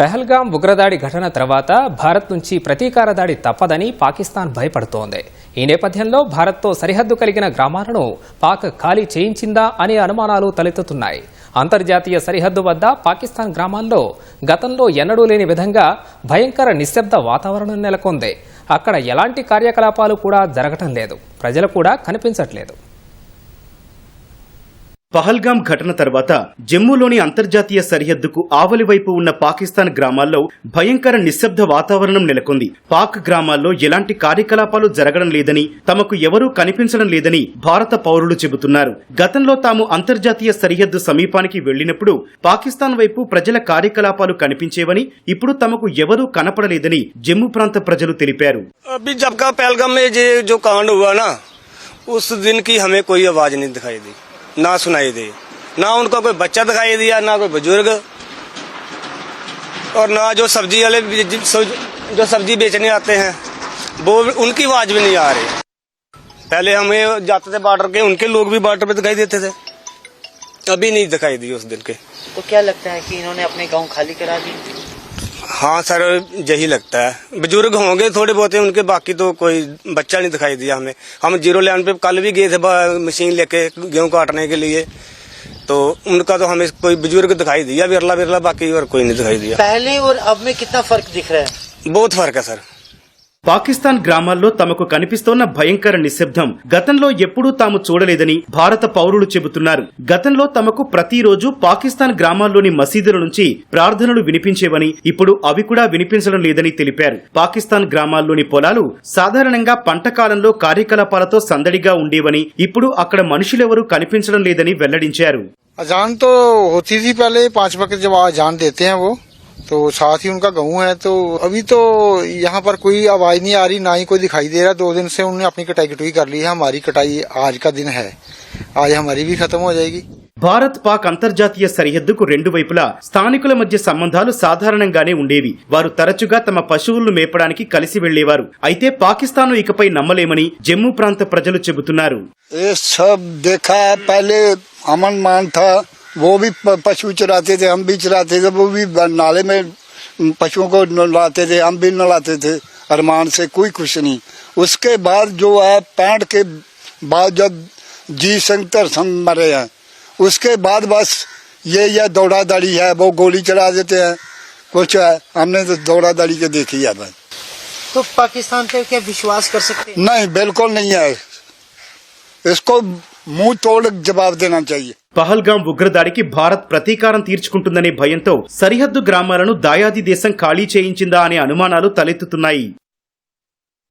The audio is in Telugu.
పెహల్గాం ఉగ్రదాడి ఘటన తర్వాత భారత్ నుంచి ప్రతీకార దాడి తప్పదని పాకిస్తాన్ భయపడుతోంది. ఈ నేపథ్యంలో భారత్తో సరిహద్దు కలిగిన గ్రామాలను పాక్ ఖాళీ చేయించిందా అనే అనుమానాలు తలెత్తుతున్నాయి. అంతర్జాతీయ సరిహద్దు వద్ద పాకిస్తాన్ గ్రామాల్లో గతంలో ఎన్నడూ లేని విధంగా భయంకర నిశ్శబ్ద వాతావరణం నెలకొంది. అక్కడ ఎలాంటి కార్యకలాపాలు కూడా జరగటం లేదు. ప్రజలు కూడా కనిపించట్లేదు. పహల్గాం ఘటన తర్వాత జమ్మూలోని అంతర్జాతీయ సరిహద్దుకు ఆవలి వైపు ఉన్న పాకిస్తాన్ గ్రామాల్లో భయంకర నిశ్శబ్ద వాతావరణం నెలకొంది. పాక్ గ్రామాల్లో ఎలాంటి కార్యకలాపాలు జరగడం లేదని తమకు ఎవరూ కనిపించడం లేదని భారత పౌరులు చెబుతున్నారు. గతంలో తాము అంతర్జాతీయ సరిహద్దు సమీపానికి వెళ్ళినప్పుడు పాకిస్తాన్ వైపు ప్రజల కార్యకలాపాలు కనిపించేవని ఇప్పుడు తమకు ఎవరూ కనపడలేదని జమ్ము ప్రాంత ప్రజలు తెలిపారు. ఉస్ దిన్కి హమే కోయి ఆవాజ్ దిఖాయి ना सुनाई दी, ना उनका कोई बच्चा दिखाई दिया, ना कोई बुज़ुर्ग, और ना जो सब्ज़ी वाले जो सब्ज़ी बेचने आते हैं, वो उनकी आवाज़ भी नहीं आ रही। पहले हमें जाते थे बॉर्डर के, उनके लोग भी बॉर्डर पे दिखाई देते थे। अभी नहीं दिखाई दी उस दिन के। तो क्या लगता है कि इन्होंने अपने गाँव खाली करा दी? हाँ सर यही लगता है। बुज़ुर्ग होंगे थोड़े बहुत उनके बाकी तो कोई बच्चा नहीं दिखाई दिया हमें। हम ज़ीरो लाइन पे कल भी गए थे मशीन लेके गेहूँ काटने के लिए। तो उनका तो हमें कोई बुज़ुर्ग दिखाई दिया बिरला बिरला बाकी और कोई नहीं दिखाई दिया। पहले और अब में कितना फ़र्क दिख रहा है? बहुत फ़र्क है सर। పాకిస్తాన్ గ్రామాల్లో తమకు కనిపిస్తోన్న భయంకర నిశ్శబ్దం గతంలో ఎప్పుడూ తాము చూడలేదని భారత పౌరులు చెబుతున్నారు. గతంలో తమకు ప్రతిరోజు పాకిస్తాన్ గ్రామాల్లోని మసీదుల నుంచి ప్రార్థనలు వినిపించేవని ఇప్పుడు అవి కూడా వినిపించడం లేదని తెలిపారు. పాకిస్తాన్ గ్రామాల్లోని పొలాలు సాధారణంగా పంట కాలంలో కార్యకలాపాలతో సందడిగా ఉండేవని ఇప్పుడు అక్కడ మనుషులెవరూ కనిపించడం లేదని వెల్లడించారు. అజాన్తో హోతీ దేతే तो साथ ही उनका गाँव है तो अभी तो यहाँ पर कोई आवाज नहीं आ रही ना ही कोई दिखाई दे रहा दो दिन से उन्होंने अपनी कटाई कटुई कर ली है हमारी कटाई आज का दिन है आज हमारी भी खत्म हो जाएगी భారత్ పాక్ అంతర్జాతీయ సరిహద్దుకు రెండు వైపులా స్థానికుల మధ్య సంబంధాలు సాధారణంగానే ఉండేవి వారు తరచుగా తమ పశువులను మేపడానికి కలిసి వెళ్లేవారు అయితే పాకిస్తాన్ ఇకపై నమ్మలేమని జమ్మూ ప్రాంత ప్రజలు చెబుతున్నారు ये सब वो भी पशु चराते थे हम भी चराते थे वो भी नाले में पशुओं को नलाते थे हम भी नलाते थे अरमान से कोई कुछ नहीं। उसके बाद जो है पैंट के बाद जब जी शंकर हम मरे हैं उसके बाद बस ये ये दौड़ा दाड़ी है वो गोली चला देते हैं। कुछ है हमने तो दौड़ा दाड़ी के देखी है भाई। तो पाकिस्तान पे क्या विश्वास कर सकते हैं? नहीं बिल्कुल नहीं है। इसको मुंह तोड़ जवाब देना चाहिए పహల్గాం ఉగ్రదాడికి భారత్ ప్రతీకారం తీర్చుకుంటుందనే భయంతో సరిహద్దు గ్రామాలను దాయాది దేశం ఖాళీ చేయించిందా అనే అనుమానాలు తలెత్తుతున్నాయి